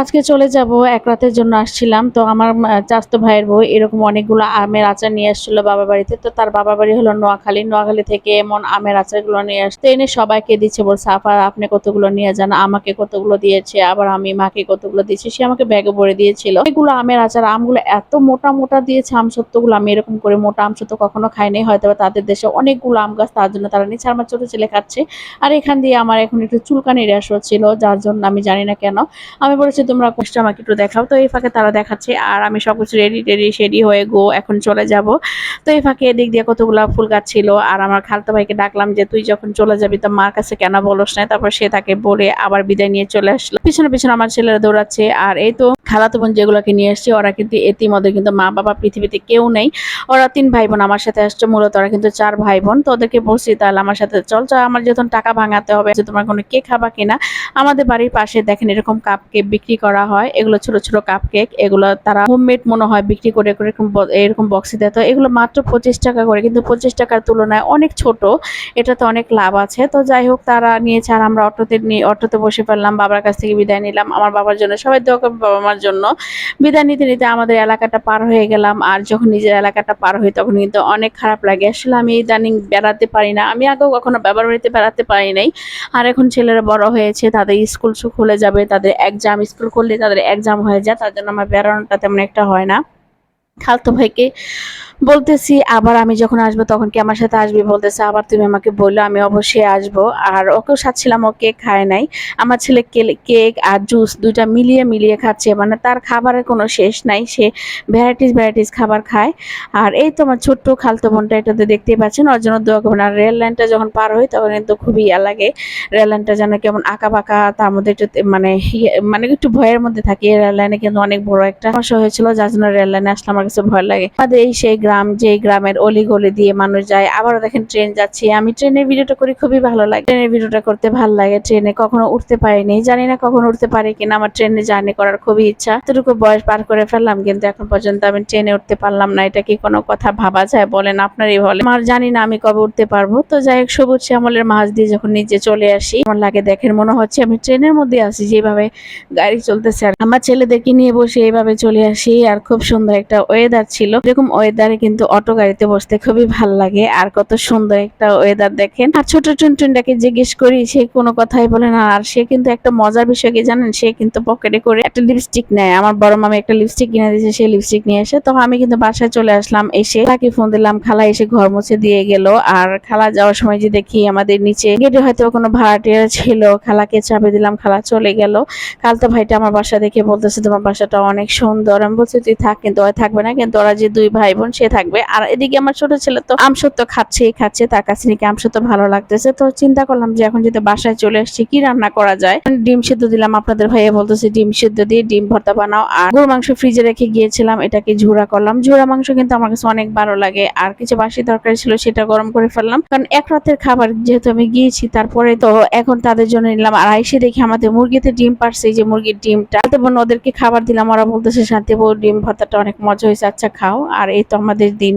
আজকে চলে যাব, এক রাতের জন্য আসছিলাম। তো আমার চাচাতো ভাইয়ের বউ এরকম অনেকগুলো আমের আচার নিয়ে আসছিল বাবার বাড়িতে। তো তার বাবার বাড়ি হলো নোয়াখালী। নোয়াখালী থেকে এমন আমের আচারগুলো নিয়ে আসতে এনে সবাইকে দিচ্ছে, বলছে, আপা, আপনি কতগুলো নিয়ে যান? আমাকে কতগুলো দিয়েছে? আবার আমি মাকে কতগুলো দিয়েছি? সে আমাকে ব্যাগে ভরে দিয়েছিল। এগুলো আমের আচার, আমগুলো এত মোটা মোটা দিয়েছে আম সত্যগুলো। আমি এরকম করে মোটা আম সত্য কখনো খাইনি। হয়তো তাদের দেশে অনেকগুলো আম গাছ, তার জন্য তারা নিচ্ছে আমার ছোট ছেলে খাচ্ছে। আর এখান দিয়ে আমার এখন একটু চুলকানি র্যাশ হচ্ছিল যার জন্য আমি জানি না কেন। আমি বলেছি তোমরা কষ্ট আমাকে একটু দেখাও। তো এই ফাঁকে তারা দেখাচ্ছে, আর আমি সব কিছু রেডি টেডি শেডি হয়ে গো এখন চলে যাব। তো এই ফাঁকে এদিক দিয়ে কতগুলো ফুল গাছ ছিল, আর আমার খালতো ভাইকে ডাকলাম যে, তুই যখন চলে যাবি তো মার কাছে কেন বলস না তারপর সে তাকে বলে, আবার বিদায় নিয়ে চলে আসলো। পিছনে পিছনে আমার ছেলেরা দৌড়াচ্ছে, আর এই তো খালাতো বোন যেগুলোকে নিয়ে এসছে, ওরা কিন্তু এতিম ওদের কিন্তু মা বাবা পৃথিবীতে কেউ নেই। ওরা তিন ভাই বোন আমার সাথে আসছে, মূলত ওরা কিন্তু চার ভাই বোন তো ওদেরকে বলছি, তাহলে আমার সাথে চল চল, আমার যখন টাকা ভাঙাতে হবে, যে তোমার কোনো কেক খাবা কিনা, আমাদের বাড়ির পাশে দেখেন এরকম কাপ কেক বিক্রি করা হয়। এগুলো ছোট ছোট কাপ কেক এগুলো তারা হোমমেড মনে হয় বিক্রি করে করে এরকম বক্সে দেয়। তো এগুলো মাত্র পঁচিশ টাকা করে, কিন্তু পঁচিশ টাকার তুলনায় অনেক ছোট, এটাতে অনেক লাভ আছে। তো যাই হোক, তারা নিয়েছে আর আমরা অটোতে নিয়ে অটোতে বসে ফেললাম, বাবার কাছ থেকে বিদায় নিলাম, আমার বাবার জন্য, সবাই দোয়া করবে বাবা মার জন্য। বিদায় নিতে নিতে আমাদের এলাকাটা পার হয়ে গেলাম, আর যখন নিজের এলাকাটা পার হই তখন কিন্তু অনেক খারাপ লাগে। আসলে আমি ইদানিং বেড়াতে পারি না, আমি আগেও কখনো বাবার বাড়িতে বেড়াতে পারি নাই। আর এখন ছেলেরা বড় হয়েছে, তাদের স্কুল খুলে যাবে, তাদের এক্সাম স্কুল করলে তাদের এক্সাম হয়ে যায়, তার জন্য আমার বেড়ানোটা তেমন একটা হয় না। খালতো ভাইকে বলতেছি, আবার আমি যখন আসব তখন কি আমার সাথে আসবি? বলতেছে, আবার তুমি আমাকে বলল, আমি অবশ্যই আসব। আর ওকেও সাথছিলাম ও কেক খায় নাই। আমার ছেলে কেক আর জুস দুইটা মিলিয়ে মিলিয়ে খাচ্ছে মানে তার খাবারের কোনো শেষ নাই। সে ভ্যারাইটিস ভ্যারাইটিস খাবার খায়। আর এই তো আমার ছোট্ট খালতো বোনটা এটাতে দেখতেই পাচ্ছেন, ওর জন্য দোয়া করবেন। আর রেল লাইনটা যখন পার হই তখন কিন্তু খুবই ইয়া লাগে। রেল লাইনটা যেন কেমন আঁকা বাঁকা তার মধ্যে একটু মানে মানে একটু ভয়ের মধ্যে থাকি। রেল লাইনে কিন্তু অনেক বড় একটা সমস্যা হয়েছিল, যার জন্য রেল লাইনে আসলে আমার কাছে ভয় লাগে। আমাদের এই সেই গ্রাম যে গ্রামের অলি গলি দিয়ে মানুষ যায়, আবারও দেখেন ট্রেন যাচ্ছে। আমি ট্রেনের ভিডিওটা করি, খুবই ভালো লাগে। ট্রেনের ভিডিওটা করতে ভালো লাগে। ট্রেনে কখনো উঠতে পারিনি। জানি না কখন উঠতে পারি কিনা। আমার ট্রেনে জার্নি করার খুবই ইচ্ছা। এতটুকু বয়স পার করে ফেললাম, কিন্তু এখন পর্যন্ত আমি ট্রেনে উঠতে পারলাম না। এটা কি কোনো কথা ভাবা যায়? বলেন আপনারই বলেন। আমার জানি না আমি কবে উঠতে পারব। তো যাই হোক, সবুজ শ্যামলের মাছ দিয়ে যখন নিচে চলে আসি, আমার লাগে দেখেন মনে হচ্ছে আমি ট্রেনের মধ্যে আসি যেভাবে গাড়ি চলতেছে আমার ছেলেদেরকে নিয়ে বসে এইভাবে চলে আসি, আর খুব সুন্দর একটা ওয়েদার ছিল। এরকম ওয়েদারে কিন্তু অটো গাড়িতে বসতে খুবই ভালো লাগে। আর কত সুন্দর একটা ওয়েদার দেখেন। আর ছোট টুনটুনটাকে জিজ্ঞেস করি, সে কোনো কথাই বলে না। আর সে কিন্তু একটা মজার বিষয় কি জানেন? সে কিন্তু পকেটে করে একটা লিপস্টিক নেয়। আমার বড় মামা একটা লিপস্টিক কিনে দিয়েছে, সেই লিপস্টিক নিয়ে এসে। তখন আমি কিন্তু বাসায় চলে আসলাম, এসে তাকে ফোন দিলাম। খালা এসে ঘর মুছে দিয়ে গেল। আর খালা যাওয়ার সময় যে দেখি আমাদের নিচে গেটে হয়তো কোনো ভাড়াটিয়া ছিল। খালাকে চাপে দিলাম, খালা চলে গেল। কালতো ভাইটা আমার বাসা দেখে বলতেছে, তোমার বাসাটা অনেক সুন্দর। আমি বলছি, তুই থাক কিন্তু ওরা থাকবে না, কিন্তু ওরা যে দুই ভাই বোন সে থাকবে। আর এদিকে আমার ছোট ছেলে তো আমসত্ব খাচ্ছেই খাচ্ছে তার কাছে নাকি আমসত্ব ভালো লাগতেছে। তো চিন্তা করলাম যে এখন যদি বাসায় চলে আসছি, কি রান্না করা যায়? ডিম সিদ্ধ দিলাম, আপনাদের ভাইয়া বলতেছে ডিম সিদ্ধ দিয়ে ডিম ভর্তা বানাও। আর গরু মাংস ফ্রিজে রেখে গিয়েছিলাম, এটাকে ঝুরা করলাম। ঝুরা মাংস কিন্তু আমার কাছে অনেক ভালো লাগে। আর কিছু বাসি তরকারি ছিল, সেটা গরম করে ফেললাম। কারণ এক রাতের খাবার যেহেতু আমি গিয়েছি, তারপরে তো এখন তাদের জন্য নিলাম। আর আইসে দেখি আমাদের মুরগিতে ডিম পারছে যে মুরগির ডিমটা। ওদেরকে খাবার দিলাম, ওরা বলতেছে শান্তিপুর ডিম ভর্তাটা অনেক মজা হয়েছে আচ্ছা খাও। আর এই তো আমাদের দিন।